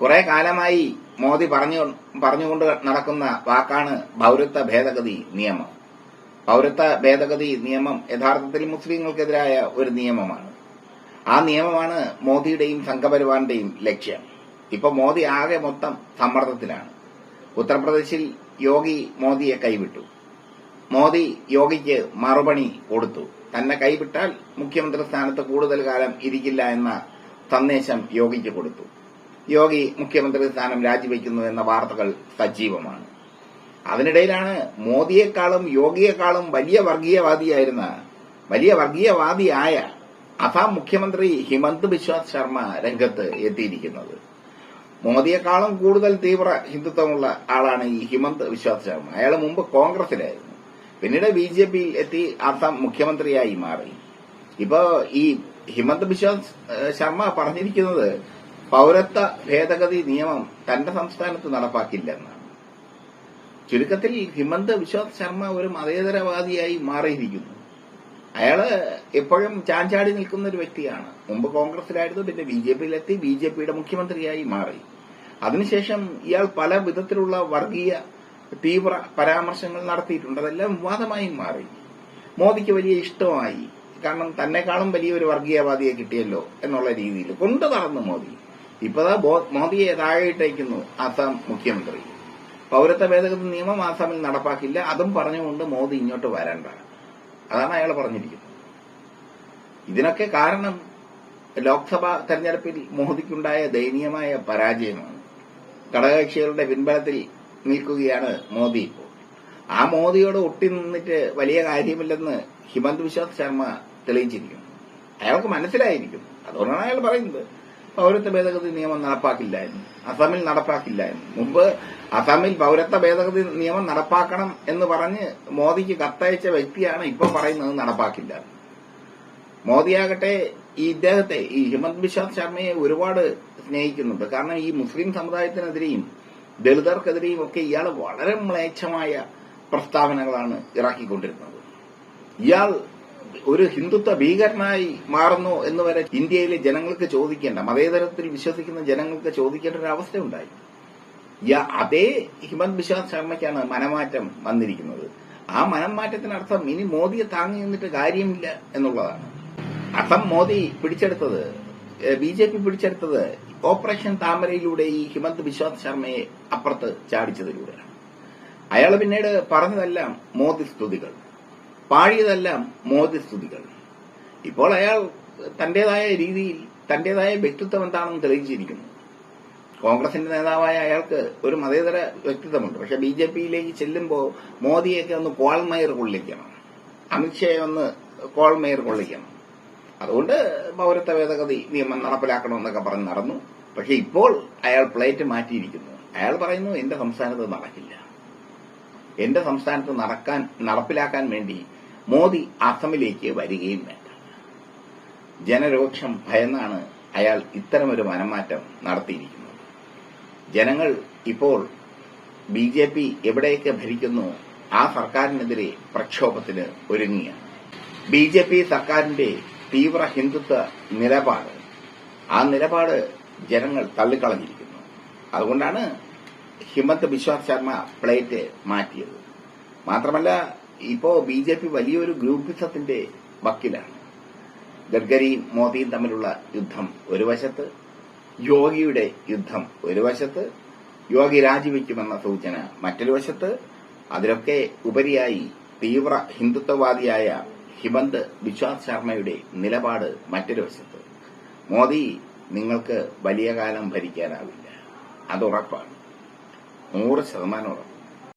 കുറെ കാലമായി മോദി പറഞ്ഞു പറഞ്ഞുകൊണ്ട് നടക്കുന്ന വാക്കാണ് പൗരത്വ ഭേദഗതി നിയമം. പൗരത്വ ഭേദഗതി നിയമം യഥാർത്ഥത്തിൽ മുസ്ലിങ്ങൾക്കെതിരായ ഒരു നിയമമാണ്. ആ നിയമമാണ് മോദിയുടെയും സംഘപരിവാറിന്റെയും ലക്ഷ്യം. ഇപ്പൊ മോദി ആകെ മൊത്തം സമ്മർദ്ദത്തിലാണ്. ഉത്തർപ്രദേശിൽ യോഗി മോദിയെ കൈവിട്ടു. മോദി യോഗിക്ക് മറുപണി കൊടുത്തു. തന്നെ കൈവിട്ടാൽ മുഖ്യമന്ത്രി സ്ഥാനത്ത് കൂടുതൽ കാലം ഇരിക്കില്ല എന്ന സന്ദേശം യോഗിക്ക് കൊടുത്തു. യോഗി മുഖ്യമന്ത്രി സ്ഥാനം രാജിവെക്കുന്നു എന്ന വാർത്തകൾ സജീവമാണ്. അതിനിടയിലാണ് മോദിയെക്കാളും യോഗിയെക്കാളും വലിയ വർഗീയവാദിയായിരുന്ന വലിയ വർഗീയവാദിയായ അസാം മുഖ്യമന്ത്രി ഹിമന്ത് ബിശ്വാസ് ശർമ്മ രംഗത്ത് എത്തിയിരിക്കുന്നത്. മോദിയെക്കാളും കൂടുതൽ തീവ്ര ഹിന്ദുത്വമുള്ള ആളാണ് ഈ ഹിമന്ത് വിശ്വാസ് ശർമ്മ. അയാൾ മുമ്പ് കോൺഗ്രസിലായിരുന്നു. പിന്നീട് ബി ജെ പിയിൽ എത്തി അസാം മുഖ്യമന്ത്രിയായി മാറി. ഇപ്പോ ഈ ഹിമന്ത് ബിശ്വാസ് ശർമ്മ പറഞ്ഞിരിക്കുന്നത് പൌരത്വ ഭേദഗതി നിയമം തന്റെ സംസ്ഥാനത്ത് നടപ്പാക്കില്ലെന്നാണ്. ചുരുക്കത്തിൽ ഹിമന്ത് വിശ്വാസ് ശർമ്മ ഒരു മതേതരവാദിയായി മാറിയിരിക്കുന്നു. അയാൾ എപ്പോഴും ചാഞ്ചാടി നിൽക്കുന്ന ഒരു വ്യക്തിയാണ്. മുമ്പ് കോൺഗ്രസിലായിരുന്നു പിന്നെ ബി ജെ പിയിലെത്തി ബി ജെ പിയുടെ മുഖ്യമന്ത്രിയായി മാറി. അതിനുശേഷം ഇയാൾ പല വിധത്തിലുള്ള വർഗീയ തീവ്ര പരാമർശങ്ങൾ നടത്തിയിട്ടുണ്ട്. അതെല്ലാം വിവാദമായി മാറി. മോദിക്ക് വലിയ ഇഷ്ടമായി. കാരണം തന്നെക്കാളും വലിയൊരു വർഗീയവാദിയെ കിട്ടിയല്ലോ എന്നുള്ള രീതിയിൽ കൊണ്ടു നടന്നു മോദി. ഇപ്പതാ മോദിയെ താഴെയിട്ടേക്കുന്നു ആസാം മുഖ്യമന്ത്രി. പൌരത്വ ഭേദഗതി നിയമം ആസാമിൽ നടപ്പാക്കില്ല. അതും പറഞ്ഞുകൊണ്ട് മോദി ഇങ്ങോട്ട് വരണ്ട. അതാണ് അയാൾ പറഞ്ഞിരിക്കുന്നത്. ഇതിനൊക്കെ കാരണം ലോക്സഭാ തെരഞ്ഞെടുപ്പിൽ മോദിക്കുണ്ടായ ദയനീയമായ പരാജയമാണ്. ഘടകകക്ഷികളുടെ പിൻബലത്തിൽ നിൽക്കുകയാണ് മോദി ഇപ്പോൾ. ആ മോദിയോട് ഒട്ടി നിന്നിട്ട് വലിയ കാര്യമില്ലെന്ന് ഹിമന്ത് ബിശ്വാസ് ശർമ്മ തെളിയിച്ചിരിക്കുന്നു. അയാൾക്ക് മനസ്സിലായിരിക്കും. അതുകൊണ്ടാണ് അയാൾ പറയുന്നത്. പൌരത്വ ഭേദഗതി നിയമം നടപ്പാക്കില്ലായിരുന്നു. അസമിൽ നടപ്പാക്കില്ലായിരുന്നു. മുമ്പ് അസമിൽ പൗരത്വ ഭേദഗതി നിയമം നടപ്പാക്കണം എന്ന് പറഞ്ഞ് മോദിക്ക് കത്തയച്ച വ്യക്തിയാണ് ഇപ്പൊ പറയുന്നത് നടപ്പാക്കില്ല. മോദിയാകട്ടെ ഈ ഇദ്ദേഹത്തെ ഈ ഹിമന്ത് ബിശ്വാസ് ശർമ്മയെ ഒരുപാട് സ്നേഹിക്കുന്നുണ്ട്. കാരണം ഈ മുസ്ലിം സമുദായത്തിനെതിരെയും ദളിതർക്കെതിരെയും ഒക്കെ ഇയാൾ വളരെ മ്ലേച്ഛമായ പ്രസ്താവനകളാണ് ഇറക്കിക്കൊണ്ടിരുന്നത്. ഇയാൾ ഒരു ഹിന്ദുത്വ ഭീകരനായി മാറുന്നു എന്ന് വരെ ഇന്ത്യയിലെ ജനങ്ങൾക്ക് ചോദിക്കേണ്ട മതേതരത്തിൽ വിശ്വസിക്കുന്ന ജനങ്ങൾക്ക് ചോദിക്കേണ്ട ഒരു അവസ്ഥ ഉണ്ടായി. അതേ ഹിമന്ത് ബിശ്വാസ് ശർമ്മയ്ക്കാണ് മനമാറ്റം വന്നിരിക്കുന്നത്. ആ മനംമാറ്റത്തിനർത്ഥം ഇനി മോദിയെ താങ്ങി നിന്നിട്ട് കാര്യമില്ല എന്നുള്ളതാണ്. അസം മോദി പിടിച്ചെടുത്തത് ബി ജെ പി പിടിച്ചെടുത്തത് ഓപ്പറേഷൻ താമരയിലൂടെ ഈ ഹിമന്ത് ബിശ്വാസ് ശർമ്മയെ അപ്പുറത്ത് ചാടിച്ചതിലൂടെയാണ്. അയാൾ പിന്നീട് പറഞ്ഞതെല്ലാം മോദി സ്തുതികൾ. പാടിയതെല്ലാം മോദി സ്തുതികൾ. ഇപ്പോൾ അയാൾ തന്റേതായ രീതിയിൽ തന്റേതായ വ്യക്തിത്വം എന്താണെന്ന് തെളിയിച്ചിരിക്കുന്നു. കോൺഗ്രസിന്റെ നേതാവായ അയാൾക്ക് ഒരു മതേതര വ്യക്തിത്വമുണ്ട്. പക്ഷെ ബി ജെ പിയിലേക്ക് ചെല്ലുമ്പോൾ മോദിയൊക്കെ ഒന്ന് കോൾമയർ കൊള്ളിക്കണം. അമിത്ഷയെ ഒന്ന് കോൾമയർ കൊള്ളിക്കണം. അതുകൊണ്ട് പൌരത്വ ഭേദഗതി നിയമം നടപ്പിലാക്കണമെന്നൊക്കെ പറഞ്ഞ് നടന്നു. പക്ഷെ ഇപ്പോൾ അയാൾ പ്ലേറ്റ് മാറ്റിയിരിക്കുന്നു. അയാൾ പറയുന്നു എന്റെ സംസ്ഥാനത്ത് നടക്കില്ല. എന്റെ സംസ്ഥാനത്ത് നടക്കാൻ നടപ്പിലാക്കാൻ വേണ്ടി മോദി അസമിലേക്ക് വരികയും വേണ്ട. ജനരോക്ഷം ഭയന്നാണ് അയാൾ ഇത്തരമൊരു മനംമാറ്റം നടത്തിയിരിക്കുന്നത്. ജനങ്ങൾ ഇപ്പോൾ ബി ജെ പി എവിടെയൊക്കെ ഭരിക്കുന്നു ആ സർക്കാരിനെതിരെ പ്രക്ഷോഭത്തിന് ഒരുങ്ങിയാണ് ബി ജെ പി സർക്കാരിന്റെ തീവ്ര ഹിന്ദുത്വ നിലപാട്. ആ നിലപാട് ജനങ്ങൾ തള്ളിക്കളഞ്ഞിരിക്കുന്നു. അതുകൊണ്ടാണ് ഹിമന്ത് ബിശ്വാസ് ശർമ്മ പ്ലേറ്റ് മാറ്റിയത്. മാത്രമല്ല ഇപ്പോ ബി ജെ പി വലിയൊരു ഗ്രൂപ്പിസത്തിന്റെ വക്കിലാണ്. ഗഡ്കരിയും മോദിയും തമ്മിലുള്ള യുദ്ധം ഒരു വശത്ത് യോഗിയുടെ യുദ്ധം ഒരു വശത്ത് യോഗി രാജിവെക്കുമെന്ന സൂചന മറ്റൊരു വശത്ത് അതിലൊക്കെ ഉപരിയായി തീവ്ര ഹിന്ദുത്വവാദിയായ ഹിമന്ത് ബിശ്വാസ് ശർമ്മയുടെ നിലപാട് മറ്റൊരു വശത്ത്. മോദി നിങ്ങൾക്ക് വലിയ കാലം ഭരിക്കാനാവില്ല. അത് ഉറപ്പാണ്. നൂറ് ശതമാനം ഉറപ്പ്.